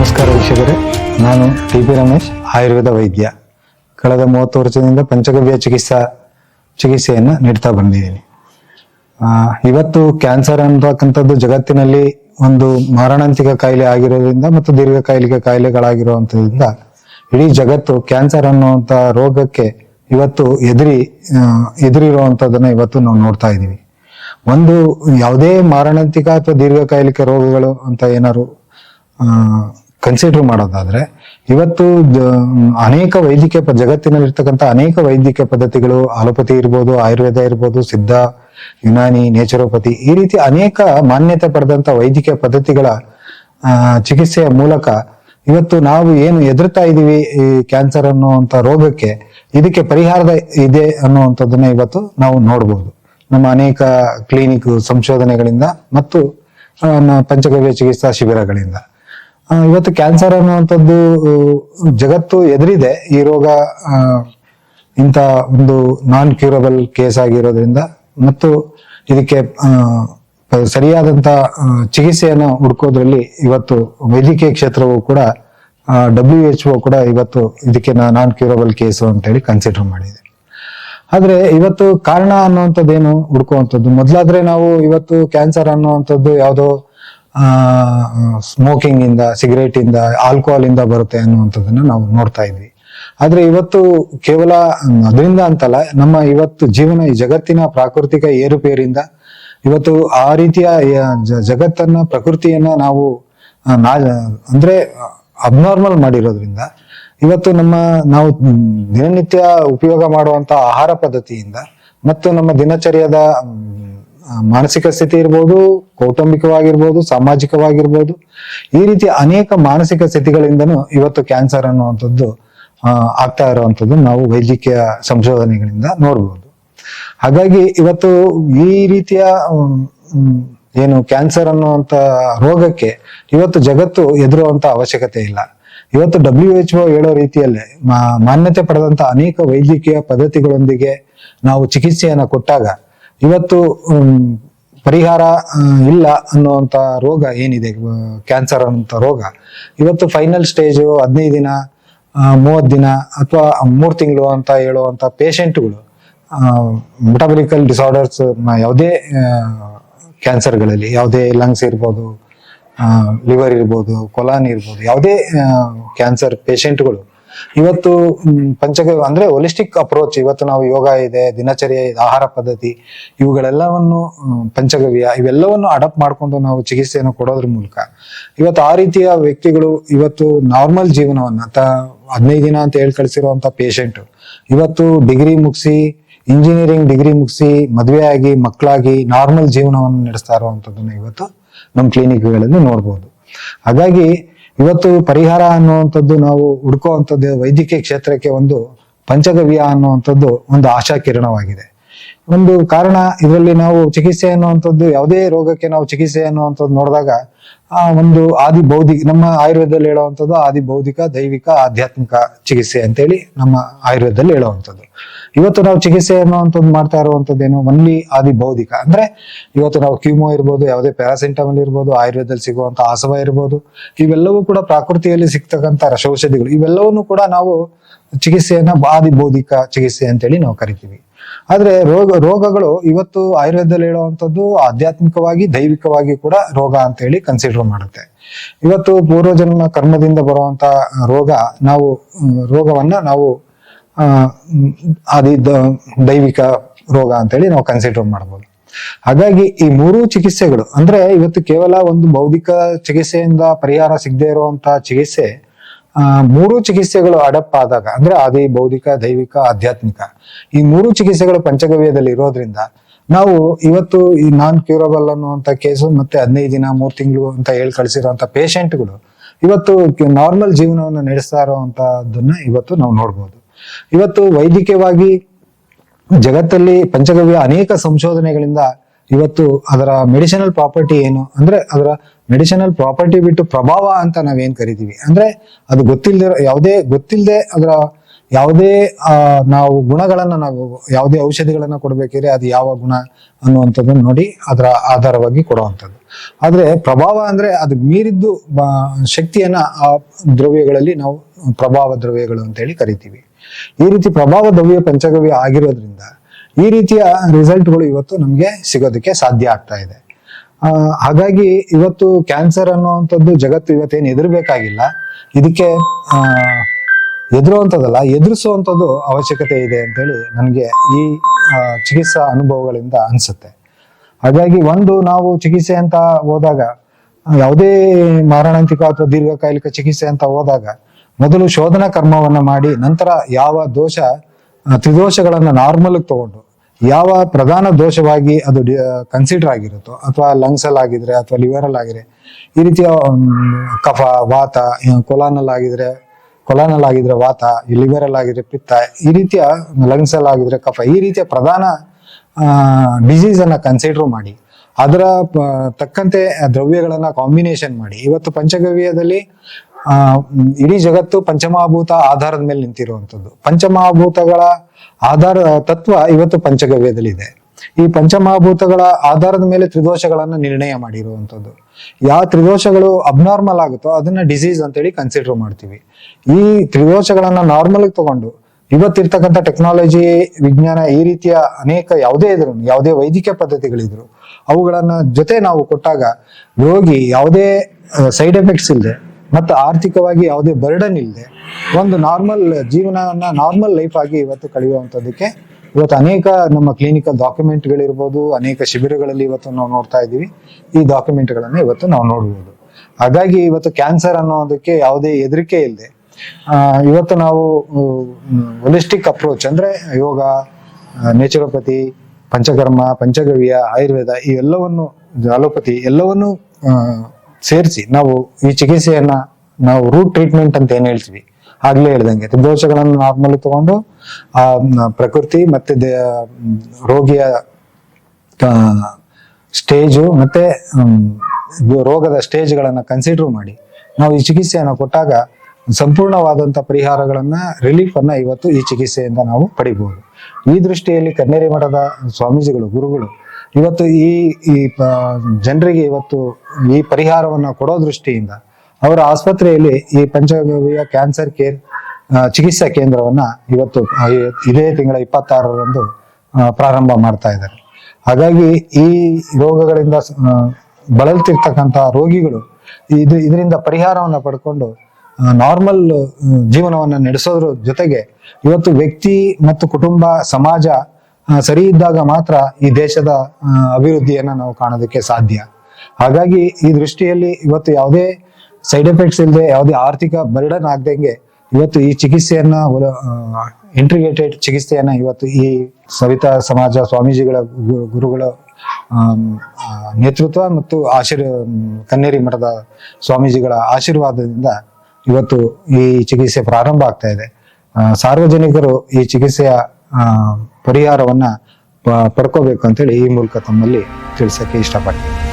ನಮಸ್ಕಾರ ವೀಕ್ಷಕರೇ. ನಾನು ಟಿ ಪಿ ರಮೇಶ್, ಆಯುರ್ವೇದ ವೈದ್ಯ. ಕಳೆದ ಮೂವತ್ತು ವರ್ಷದಿಂದ ಪಂಚಗವ್ಯ ಚಿಕಿತ್ಸಾ ಚಿಕಿತ್ಸೆಯನ್ನು ನೀಡ್ತಾ ಬಂದಿದ್ದೀನಿ. ಇವತ್ತು ಕ್ಯಾನ್ಸರ್ ಅನ್ನತಕ್ಕಂಥದ್ದು ಜಗತ್ತಿನಲ್ಲಿ ಒಂದು ಮಾರಣಾಂತಿಕ ಕಾಯಿಲೆ ಆಗಿರೋದ್ರಿಂದ ಮತ್ತು ದೀರ್ಘಕಾಲಿಕ ಕಾಯಿಲೆಗಳಾಗಿರುವಂಥದ್ರಿಂದ ಇಡೀ ಜಗತ್ತು ಕ್ಯಾನ್ಸರ್ ಅನ್ನುವಂಥ ರೋಗಕ್ಕೆ ಇವತ್ತು ಎದುರಿ ಎದುರಿರುವಂಥದ್ದನ್ನ ಇವತ್ತು ನಾವು ನೋಡ್ತಾ ಇದ್ದೀವಿ. ಒಂದು ಯಾವುದೇ ಮಾರಣಾಂತಿಕ ಅಥವಾ ದೀರ್ಘಕಾಲಿಕ ರೋಗಗಳು ಅಂತ ಏನಾದ್ರು ಕನ್ಸಿಡರ್ ಮಾಡೋದಾದ್ರೆ, ಇವತ್ತು ಅನೇಕ ವೈದ್ಯಕೀಯ ಜಗತ್ತಿನಲ್ಲಿ ಜಗತ್ತಿನಲ್ಲಿರ್ತಕ್ಕಂಥ ಅನೇಕ ವೈದ್ಯಕೀಯ ಪದ್ಧತಿಗಳು ಆಲೋಪತಿ ಇರ್ಬೋದು, ಆಯುರ್ವೇದ ಇರ್ಬೋದು, ಸಿದ್ಧ, ಯುನಾನಿ, ನೇಚರೋಪತಿ, ಈ ರೀತಿ ಅನೇಕ ಮಾನ್ಯತೆ ಪಡೆದಂತ ವೈದ್ಯಕೀಯ ಪದ್ಧತಿಗಳ ಚಿಕಿತ್ಸೆಯ ಮೂಲಕ ಇವತ್ತು ನಾವು ಏನು ಎದುರ್ತಾ ಇದೀವಿ ಈ ಕ್ಯಾನ್ಸರ್ ಅನ್ನುವಂಥ ರೋಗಕ್ಕೆ, ಇದಕ್ಕೆ ಪರಿಹಾರದ ಇದೆ ಅನ್ನುವಂಥದ್ದನ್ನ ಇವತ್ತು ನಾವು ನೋಡ್ಬೋದು. ನಮ್ಮ ಅನೇಕ ಕ್ಲಿನಿಕ್ ಸಂಶೋಧನೆಗಳಿಂದ ಮತ್ತು ಪಂಚಗವ್ಯ ಚಿಕಿತ್ಸಾ ಶಿಬಿರಗಳಿಂದ. ಇವತ್ತು ಕ್ಯಾನ್ಸರ್ ಅನ್ನುವಂಥದ್ದು ಜಗತ್ತು ಎದುರಿದೆ. ಈ ರೋಗ ಇಂಥ ಒಂದು ನಾನ್ ಕ್ಯೂರಬಲ್ ಕೇಸ್ ಆಗಿರೋದ್ರಿಂದ. ಮತ್ತು ಇದಕ್ಕೆ ಸರಿಯಾದಂಥ ಚಿಕಿತ್ಸೆಯನ್ನು ಹುಡ್ಕೋದ್ರಲ್ಲಿ ಇವತ್ತು ವೈದ್ಯಕೀಯ ಕ್ಷೇತ್ರವು ಕೂಡ ಡಬ್ಲ್ಯೂ ಎಚ್ ಒ ಕೂಡ ಇವತ್ತು ಇದಕ್ಕೆ ನಾನ್ ಕ್ಯೂರಬಲ್ ಕೇಸು ಅಂತೇಳಿ ಕನ್ಸಿಡರ್ ಮಾಡಿದೆ. ಆದರೆ ಇವತ್ತು ಕಾರಣ ಅನ್ನುವಂಥದ್ದೇನು ಹುಡುಕುವಂಥದ್ದು? ಮೊದಲಾದ್ರೆ ನಾವು ಇವತ್ತು ಕ್ಯಾನ್ಸರ್ ಅನ್ನುವಂಥದ್ದು ಯಾವುದೋ ಸ್ಮೋಕಿಂಗ್ ಇಂದ ಸಿಗರೇಟ್ ಇಂದ ಆಲ್ಕೋಹಾಲ್ ಇಂದ ಬರುತ್ತೆ ಅನ್ನುವಂಥದ್ದನ್ನ ನಾವು ನೋಡ್ತಾ ಇದ್ವಿ. ಆದ್ರೆ ಇವತ್ತು ಕೇವಲ ಅದರಿಂದ ಅಂತಲ್ಲ, ನಮ್ಮ ಇವತ್ತು ಜೀವನ ಈ ಜಗತ್ತಿನ ಪ್ರಾಕೃತಿಕ ಏರುಪೇರಿಂದ ಇವತ್ತು ಆ ರೀತಿಯ ಜಗತ್ತನ್ನ, ಪ್ರಕೃತಿಯನ್ನ ನಾವು ನಾ, ಅಂದ್ರೆ ಅಬ್ನಾರ್ಮಲ್ ಮಾಡಿರೋದ್ರಿಂದ ಇವತ್ತು ನಮ್ಮ, ನಾವು ದಿನನಿತ್ಯ ಉಪಯೋಗ ಮಾಡುವಂತ ಆಹಾರ ಪದ್ಧತಿಯಿಂದ ಮತ್ತು ನಮ್ಮ ದಿನಚರ್ಯದ ಮಾನಸಿಕ ಸ್ಥಿತಿ ಇರ್ಬೋದು, ಕೌಟುಂಬಿಕವಾಗಿರ್ಬೋದು, ಸಾಮಾಜಿಕವಾಗಿರ್ಬೋದು, ಈ ರೀತಿ ಅನೇಕ ಮಾನಸಿಕ ಸ್ಥಿತಿಗಳಿಂದನೂ ಇವತ್ತು ಕ್ಯಾನ್ಸರ್ ಅನ್ನುವಂಥದ್ದು ಆಗ್ತಾ ಇರುವಂಥದ್ದು ನಾವು ವೈದ್ಯಕೀಯ ಸಂಶೋಧನೆಗಳಿಂದ ನೋಡ್ಬೋದು. ಹಾಗಾಗಿ ಇವತ್ತು ಈ ರೀತಿಯ ಏನು ಕ್ಯಾನ್ಸರ್ ಅನ್ನುವಂಥ ರೋಗಕ್ಕೆ ಇವತ್ತು ಜಗತ್ತು ಎದುರುವಂತ ಅವಶ್ಯಕತೆ ಇಲ್ಲ. ಇವತ್ತು ಡಬ್ಲ್ಯೂ ಎಚ್ ಒ ಹೇಳೋ ರೀತಿಯಲ್ಲೇ ಮಾನ್ಯತೆ ಪಡೆದಂತ ಅನೇಕ ವೈದ್ಯಕೀಯ ಪದ್ಧತಿಗಳೊಂದಿಗೆ ನಾವು ಚಿಕಿತ್ಸೆಯನ್ನು ಕೊಟ್ಟಾಗ ಇವತ್ತು ಪರಿಹಾರ ಇಲ್ಲ ಅನ್ನುವಂತ ರೋಗ ಏನಿದೆ ಕ್ಯಾನ್ಸರ್ ಅನ್ನುವಂಥ ರೋಗ. ಇವತ್ತು ಫೈನಲ್ ಸ್ಟೇಜು ಹದಿನೈದು ದಿನ ಮೂವತ್ತು ದಿನ ಅಥವಾ ಮೂರು ತಿಂಗಳು ಅಂತ ಹೇಳುವಂಥ ಪೇಷೆಂಟ್ಗಳು ಮೆಟಾಬಲಿಕಲ್ ಡಿಸಾರ್ಡರ್ಸ್ ಯಾವುದೇ ಕ್ಯಾನ್ಸರ್ಗಳಲ್ಲಿ ಯಾವುದೇ ಲಂಗ್ಸ್ ಇರ್ಬೋದು ಲಿವರ್ ಇರ್ಬೋದು ಕೊಲಾನ್ ಇರ್ಬೋದು, ಯಾವುದೇ ಕ್ಯಾನ್ಸರ್ ಪೇಷಂಟ್ಗಳು ಇವತ್ತು ಪಂಚಗ ಅಂದ್ರೆ ಹೋಲಿಸ್ಟಿಕ್ ಅಪ್ರೋಚ್ ಇವತ್ತು ನಾವು ಯೋಗ ಇದೆ, ದಿನಚರ್ಯ ಇದೆ, ಆಹಾರ ಪದ್ಧತಿ, ಇವುಗಳೆಲ್ಲವನ್ನು ಪಂಚಗವ್ಯ ಇವೆಲ್ಲವನ್ನು ಅಡಾಪ್ಟ್ ಮಾಡ್ಕೊಂಡು ನಾವು ಚಿಕಿತ್ಸೆಯನ್ನು ಕೊಡೋದ್ರ ಮೂಲಕ. ಇವತ್ತು ಆ ರೀತಿಯ ವ್ಯಕ್ತಿಗಳು ಇವತ್ತು ನಾರ್ಮಲ್ ಜೀವನವನ್ನ, ತ, ಹದಿನೈದು ದಿನ ಅಂತ ಹೇಳಿ ಕಳಿಸಿರುವಂತ ಪೇಷಂಟ್ ಇವತ್ತು ಡಿಗ್ರಿ ಮುಗಿಸಿ ಇಂಜಿನಿಯರಿಂಗ್ ಡಿಗ್ರಿ ಮುಗಿಸಿ, ಮದುವೆ ಆಗಿ, ಮಕ್ಕಳಾಗಿ ನಾರ್ಮಲ್ ಜೀವನವನ್ನು ನಡೆಸ್ತಾ ಇರುವಂತದನ್ನ ಇವತ್ತು ನಮ್ಮ ಕ್ಲಿನಿಕ್ಗಳಲ್ಲಿ ನೋಡ್ಬೋದು. ಹಾಗಾಗಿ ಇವತ್ತು ಪರಿಹಾರ ಅನ್ನುವಂಥದ್ದು ನಾವು ಹುಡುಕುವಂಥದ್ದು ವೈದ್ಯಕೀಯ ಕ್ಷೇತ್ರಕ್ಕೆ ಒಂದು ಪಂಚಗವ್ಯ ಅನ್ನುವಂಥದ್ದು ಒಂದು ಆಶಾ ಕಿರಣವಾಗಿದೆ ಒಂದು ಕಾರಣ ಇದರಲ್ಲಿ ನಾವು ಚಿಕಿತ್ಸೆ ಅನ್ನುವಂಥದ್ದು ಯಾವುದೇ ರೋಗಕ್ಕೆ ನಾವು ಚಿಕಿತ್ಸೆ ಅನ್ನುವಂಥದ್ದು ನೋಡಿದಾಗ, ಆ ಒಂದು ಆದಿ ಬೌದ್ಧಿಕ, ನಮ್ಮ ಆಯುರ್ವೇದದಲ್ಲಿ ಹೇಳುವಂಥದ್ದು ಆದಿ ಬೌದ್ಧಿಕ, ದೈವಿಕ, ಆಧ್ಯಾತ್ಮಿಕ ಚಿಕಿತ್ಸೆ ಅಂತೇಳಿ ನಮ್ಮ ಆಯುರ್ವೇದದಲ್ಲಿ ಹೇಳುವಂಥದ್ದು. ಇವತ್ತು ನಾವು ಚಿಕಿತ್ಸೆ ಅನ್ನುವಂಥದ್ದು ಮಾಡ್ತಾ ಇರುವಂಥದ್ದೇನು ಮನ್ಲಿ ಆದಿ ಬೌದ್ಧಿಕ. ಅಂದ್ರೆ ಇವತ್ತು ನಾವು ಕ್ಯೂಮೋ ಇರ್ಬೋದು, ಯಾವುದೇ ಪ್ಯಾರಾಸಿಂಟಮಲ್ ಇರ್ಬೋದು, ಆಯುರ್ವೇದದಲ್ಲಿ ಸಿಗುವಂಥ ಆಸವ ಇರ್ಬೋದು, ಇವೆಲ್ಲವೂ ಕೂಡ ಪ್ರಾಕೃತಿಯಲ್ಲಿ ಸಿಗ್ತಕ್ಕಂಥ ರಸೌಷಧಿಗಳು. ಇವೆಲ್ಲವನ್ನು ಕೂಡ ನಾವು ಚಿಕಿತ್ಸೆಯನ್ನ ಆದಿ ಬೌದ್ಧಿಕ ಚಿಕಿತ್ಸೆ ಅಂತೇಳಿ ನಾವು ಕರಿತೀವಿ. ಆದ್ರೆ ರೋಗ ರೋಗಗಳು ಇವತ್ತು ಆಯುರ್ವೇದದಲ್ಲಿ ಹೇಳುವಂಥದ್ದು ಆಧ್ಯಾತ್ಮಿಕವಾಗಿ ದೈವಿಕವಾಗಿ ಕೂಡ ರೋಗ ಅಂತ ಹೇಳಿ ಕನ್ಸಿಡರ್ ಮಾಡುತ್ತೆ. ಇವತ್ತು ಪೂರ್ವಜನ್ಮ ಕರ್ಮದಿಂದ ಬರುವಂತ ರೋಗ ನಾವು ರೋಗವನ್ನ ನಾವು ಆ, ಮ್, ಆದಿ ದ- ದೈವಿಕ ರೋಗ ಅಂತೇಳಿ ನಾವು ಕನ್ಸಿಡರ್ ಮಾಡ್ಬೋದು. ಹಾಗಾಗಿ ಈ ಮೂರು ಚಿಕಿತ್ಸೆಗಳು ಅಂದ್ರೆ ಇವತ್ತು ಕೇವಲ ಒಂದು ಬೌದ್ಧಿಕ ಚಿಕಿತ್ಸೆಯಿಂದ ಪರಿಹಾರ ಸಿಗದೆ ಇರುವಂತಹ ಚಿಕಿತ್ಸೆ ಮೂರು ಚಿಕಿತ್ಸೆಗಳು ಅಡಪ್ ಆದಾಗ, ಅಂದ್ರೆ ಆದಿ, ಬೌದ್ಧಿಕ, ದೈವಿಕ, ಆಧ್ಯಾತ್ಮಿಕ, ಈ ಮೂರು ಚಿಕಿತ್ಸೆಗಳು ಪಂಚಗವ್ಯದಲ್ಲಿ ಇರೋದ್ರಿಂದ ನಾವು ಇವತ್ತು ಈ ನಾನ್ ಕ್ಯೂರಬಲ್ ಅನ್ನುವಂತ ಕೇಸು ಮತ್ತೆ ಹದಿನೈದು ದಿನ, ಮೂರು ತಿಂಗಳು ಅಂತ ಹೇಳಿ ಕಳಿಸಿರುವಂತ ಪೇಷಂಟ್ಗಳು ಇವತ್ತು ನಾರ್ಮಲ್ ಜೀವನವನ್ನು ನಡೆಸ್ತಾ ಇರುವಂತದನ್ನ ಇವತ್ತು ನಾವು ನೋಡ್ಬೋದು. ಇವತ್ತು ವೈದ್ಯಕೀಯವಾಗಿ ಜಗತ್ತಲ್ಲಿ ಪಂಚಗವ್ಯ ಅನೇಕ ಸಂಶೋಧನೆಗಳಿಂದ ಇವತ್ತು ಅದರ ಮೆಡಿಸಿನಲ್ ಪ್ರಾಪರ್ಟಿ ಏನು? ಅಂದ್ರೆ ಅದರ ಮೆಡಿಸಿನಲ್ ಪ್ರಾಪರ್ಟಿ ಬಿಟ್ಟು ಪ್ರಭಾವ ಅಂತ ನಾವೇನ್ ಕರಿತೀವಿ? ಅಂದ್ರೆ ಅದು ಗೊತ್ತಿಲ್ಲದೆ ಯಾವುದೇ ಗೊತ್ತಿಲ್ಲದೆ ಅದರ ಯಾವುದೇ ನಾವು ಗುಣಗಳನ್ನ ನಾವು ಯಾವುದೇ ಔಷಧಿಗಳನ್ನ ಕೊಡ್ಬೇಕಿದ್ರೆ ಅದು ಯಾವ ಗುಣ ಅನ್ನುವಂಥದ್ದನ್ನ ನೋಡಿ ಅದರ ಆಧಾರವಾಗಿ ಕೊಡುವಂಥದ್ದು. ಆದ್ರೆ ಪ್ರಭಾವ ಅಂದ್ರೆ ಅದು ಮೀರಿದ್ದು ಶಕ್ತಿಯನ್ನ ಆ ದ್ರವ್ಯಗಳಲ್ಲಿ ನಾವು ಪ್ರಭಾವ ದ್ರವ್ಯಗಳು ಅಂತೇಳಿ ಕರಿತೀವಿ. ಈ ರೀತಿ ಪ್ರಭಾವ ದ್ರವ್ಯ ಪಂಚಗವ್ಯ ಆಗಿರೋದ್ರಿಂದ ಈ ರೀತಿಯ ರಿಸಲ್ಟ್ಗಳು ಇವತ್ತು ನಮಗೆ ಸಿಗೋದಕ್ಕೆ ಸಾಧ್ಯ ಆಗ್ತಾ ಇದೆ. ಹಾಗಾಗಿ ಇವತ್ತು ಕ್ಯಾನ್ಸರ್ ಅನ್ನುವಂಥದ್ದು ಜಗತ್ತು ಇವತ್ತೇನು ಎದುರಬೇಕಾಗಿಲ್ಲ. ಇದಕ್ಕೆ ಎದುರುವಂಥದ್ದಲ್ಲ, ಎದುರಿಸುವಂಥದ್ದು ಅವಶ್ಯಕತೆ ಇದೆ ಅಂತೇಳಿ ನನಗೆ ಈ ಚಿಕಿತ್ಸಾ ಅನುಭವಗಳಿಂದ ಅನಿಸುತ್ತೆ. ಹಾಗಾಗಿ ಒಂದು ನಾವು ಚಿಕಿತ್ಸೆ ಅಂತ ಹೋದಾಗ, ಯಾವುದೇ ಮಾರಣಾಂತಿಕ ಅಥವಾ ದೀರ್ಘಕಾಲಿಕ ಚಿಕಿತ್ಸೆ ಅಂತ ಹೋದಾಗ, ಮೊದಲು ಶೋಧನಾ ಕರ್ಮವನ್ನ ಮಾಡಿ, ನಂತರ ಯಾವ ದೋಷ ತ್ರಿದೋಷಗಳನ್ನ ನಾರ್ಮಲ್ ತಗೊಂಡು, ಯಾವ ಪ್ರಧಾನ ದೋಷವಾಗಿ ಅದು ಕನ್ಸಿಡರ್ ಆಗಿರುತ್ತೋ ಅಥವಾ ಲಂಗ್ಸ್ ಅಲ್ಲಿ ಆಗಿದ್ರೆ ಅಥವಾ ಲಿವರ್ ಅಲ್ಲಿ ಆಗಿದ್ರೆ, ಈ ರೀತಿಯ ಕಫ, ವಾತ ಕೊಲಾನಲ್ ಆಗಿದ್ರೆ ಕೊಲಾನಲ್ ಆಗಿದ್ರೆ ವಾತ ಲಿವರ್ ಅಲ್ಲಿ ಆಗಿದ್ರೆ ಪಿತ್ತ, ಈ ರೀತಿಯ ಲಂಗ್ಸ್ ಅಲ್ಲಿ ಆಗಿದ್ರೆ ಕಫ, ಈ ರೀತಿಯ ಪ್ರಧಾನ ಡಿಸೀಸ್ ಅನ್ನ ಕನ್ಸಿಡರ್ ಮಾಡಿ, ಅದರ ತಕ್ಕಂತೆ ದ್ರವ್ಯಗಳನ್ನ ಕಾಂಬಿನೇಷನ್ ಮಾಡಿ, ಇವತ್ತು ಪಂಚಗವ್ಯದಲ್ಲಿ ಆ, ಇಡೀ ಜಗತ್ತು ಪಂಚಮಹಾಭೂತ ಆಧಾರದ ಮೇಲೆ ನಿಂತಿರುವಂತದ್ದು ಪಂಚಮಹಾಭೂತಗಳ ಆಧಾರ, ತತ್ವ ಇವತ್ತು ಪಂಚಗವ್ಯದಲ್ಲಿ ಇದೆ ಈ ಪಂಚಮಹಾಭೂತಗಳ ಆಧಾರದ ಮೇಲೆ ತ್ರಿದೋಷಗಳನ್ನು ನಿರ್ಣಯ ಮಾಡಿರುವಂತದ್ದು ಯಾವ ತ್ರಿದೋಷಗಳು ಅಬ್ನಾರ್ಮಲ್ ಆಗುತ್ತೋ ಅದನ್ನ ಡಿಸೀಸ್ ಅಂತೇಳಿ ಕನ್ಸಿಡರ್ ಮಾಡ್ತೀವಿ. ಈ ತ್ರಿದೋಷಗಳನ್ನ ನಾರ್ಮಲ್ ತಗೊಂಡು, ಇವತ್ತಿರ್ತಕ್ಕಂಥ ಟೆಕ್ನಾಲಜಿ ವಿಜ್ಞಾನ ಈ ರೀತಿಯ ಅನೇಕ ಯಾವುದೇ ಇದ್ರು, ಯಾವುದೇ ವೈದ್ಯಕೀಯ ಪದ್ಧತಿಗಳಿದ್ರು, ಅವುಗಳನ್ನ ಜೊತೆ ನಾವು ಕೊಟ್ಟಾಗ ರೋಗಿ ಯಾವುದೇ ಸೈಡ್ ಎಫೆಕ್ಟ್ಸ್ ಇಲ್ಲದೆ ಮತ್ತು ಆರ್ಥಿಕವಾಗಿ ಯಾವುದೇ ಬರ್ಡನ್ ಇಲ್ಲದೆ ಒಂದು ನಾರ್ಮಲ್ ಜೀವನವನ್ನ ನಾರ್ಮಲ್ ಲೈಫ್ ಆಗಿ ಇವತ್ತು ಕಳೆಯುವಂಥದ್ದಕ್ಕೆ ಇವತ್ತು ಅನೇಕ ನಮ್ಮ ಕ್ಲಿನಿಕಲ್ ಡಾಕ್ಯುಮೆಂಟ್ಗಳಿರ್ಬೋದು ಅನೇಕ ಶಿಬಿರಗಳಲ್ಲಿ ಇವತ್ತು ನಾವು ನೋಡ್ತಾ ಇದ್ದೀವಿ. ಈ ಡಾಕ್ಯುಮೆಂಟ್ಗಳನ್ನು ಇವತ್ತು ನಾವು ನೋಡ್ಬೋದು. ಹಾಗಾಗಿ ಇವತ್ತು ಕ್ಯಾನ್ಸರ್ ಅನ್ನೋದಕ್ಕೆ ಯಾವುದೇ ಹೆದರಿಕೆ ಇಲ್ಲದೆ ಇವತ್ತು ನಾವು ಹೊಲಿಸ್ಟಿಕ್ ಅಪ್ರೋಚ್ ಅಂದ್ರೆ ಯೋಗ ನೇಚುರೋಪತಿ ಪಂಚಕರ್ಮ, ಪಂಚಗವ್ಯ, ಆಯುರ್ವೇದ ಇವೆಲ್ಲವನ್ನು ಅಲೋಪತಿ ಎಲ್ಲವನ್ನು ಸೇರಿಸಿ. ನಾವು ಈ ಚಿಕಿತ್ಸೆಯನ್ನ ನಾವು ರೂಟ್ ಟ್ರೀಟ್ಮೆಂಟ್ ಅಂತ ಏನ್ ಹೇಳ್ತೀವಿ? ಆಗ್ಲೇ ಹೇಳ್ದಂಗೆ. ದೋಷಗಳನ್ನು ನಾರ್ಮಲ್ ತಗೊಂಡು, ಆ ಪ್ರಕೃತಿ ಮತ್ತೆ ರೋಗಿಯ ಸ್ಟೇಜು ಮತ್ತೆ ರೋಗದ ಸ್ಟೇಜ್ಗಳನ್ನು ಕನ್ಸಿಡರ್ ಮಾಡಿ. ನಾವು ಈ ಚಿಕಿತ್ಸೆಯನ್ನು ಕೊಟ್ಟಾಗ ಸಂಪೂರ್ಣವಾದಂತ ಪರಿಹಾರಗಳನ್ನ ರಿಲೀಫ್ ಅನ್ನ ಇವತ್ತು ಈ ಚಿಕಿತ್ಸೆಯಿಂದ ನಾವು ಪಡಿಬಹುದು ಈ ದೃಷ್ಟಿಯಲ್ಲಿ ಕನ್ನೇರಿ ಮಠದ ಸ್ವಾಮೀಜಿಗಳು, ಗುರುಗಳು ಇವತ್ತು ಈ ಈ ಜನರಿಗೆ ಇವತ್ತು ಈ ಪರಿಹಾರವನ್ನ ಕೊಡೋ ದೃಷ್ಟಿಯಿಂದ ಅವರ ಆಸ್ಪತ್ರೆಯಲ್ಲಿ ಈ ಪಂಚಗವ್ಯ ಕ್ಯಾನ್ಸರ್ ಕೇರ್ ಚಿಕಿತ್ಸಾ ಕೇಂದ್ರವನ್ನ ಇವತ್ತು ಇದೇ ತಿಂಗಳ ಇಪ್ಪತ್ತಾರರಂದು ಪ್ರಾರಂಭ ಮಾಡ್ತಾ ಇದ್ದಾರೆ. ಹಾಗಾಗಿ ಈ ರೋಗಗಳಿಂದ ಬಳಲ್ತಿರ್ತಕ್ಕಂತಹ ರೋಗಿಗಳು ಇದು, ಇದರಿಂದ ಪರಿಹಾರವನ್ನ ಪಡ್ಕೊಂಡು ನಾರ್ಮಲ್ ಜೀವನವನ್ನ ನಡೆಸೋದ್ರ ಜೊತೆಗೆ ಇವತ್ತು ವ್ಯಕ್ತಿ ಮತ್ತು ಕುಟುಂಬ, ಸಮಾಜ ಸರಿ ಇದ್ದಾಗ ಮಾತ್ರ ಈ ದೇಶದ ಅಭಿವೃದ್ಧಿಯನ್ನು ನಾವು ಕಾಣೋದಕ್ಕೆ ಸಾಧ್ಯ. ಹಾಗಾಗಿ ಈ ದೃಷ್ಟಿಯಲ್ಲಿ ಇವತ್ತು ಯಾವುದೇ ಸೈಡ್ ಎಫೆಕ್ಟ್ಸ್ ಇಲ್ಲದೆ ಯಾವುದೇ ಆರ್ಥಿಕ ಬರ್ಡನ್ ಆಗ್ದಂಗೆ ಇವತ್ತು ಈ ಚಿಕಿತ್ಸೆಯನ್ನ ಇಂಟ್ರಿಗೇಟೆಡ್ ಚಿಕಿತ್ಸೆಯನ್ನ ಇವತ್ತು ಈ ಸವಿತಾ ಸಮಾಜ, ಸ್ವಾಮೀಜಿಗಳ ಗುರುಗಳ ನೇತೃತ್ವ ಮತ್ತು ಆಶೀರ್ ಕನ್ನೇರಿ ಮಠದ ಸ್ವಾಮೀಜಿಗಳ ಆಶೀರ್ವಾದದಿಂದ ಇವತ್ತು ಈ ಚಿಕಿತ್ಸೆ ಪ್ರಾರಂಭ ಆಗ್ತಾ ಇದೆ. ಸಾರ್ವಜನಿಕರು ಈ ಚಿಕಿತ್ಸೆಯ ಪರಿಹಾರವನ್ನ ಪಡ್ಕೋಬೇಕು ಅಂತೇಳಿ ಈ ಮೂಲಕ ತಮ್ಮಲ್ಲಿ ತಿಳಿಸಕ್ಕೆ ಇಷ್ಟಪಡ್ತೀನಿ.